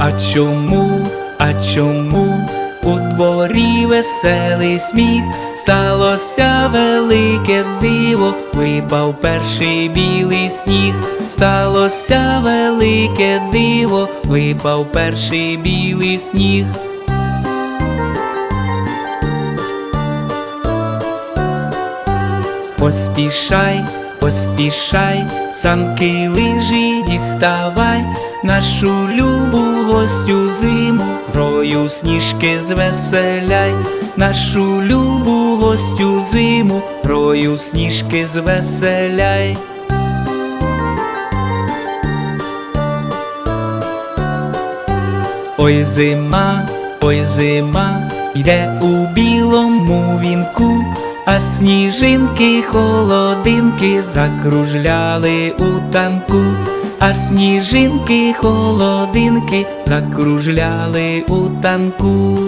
А чому, а чому у дворі веселий сміх? Сталося велике диво, випав перший білий сніг. Сталося велике диво, випав перший білий сніг. Поспішай, поспішай, санки лижі діставай, нашу любу гостю зиму, рою сніжки звеселяй, нашу любу гостю зиму, рою сніжки звеселяй. Ой зима, ой зима, йде у білому вінку, а сніжинки холодинки закружляли у танку, а сніжинки холодинки закружляли у танку.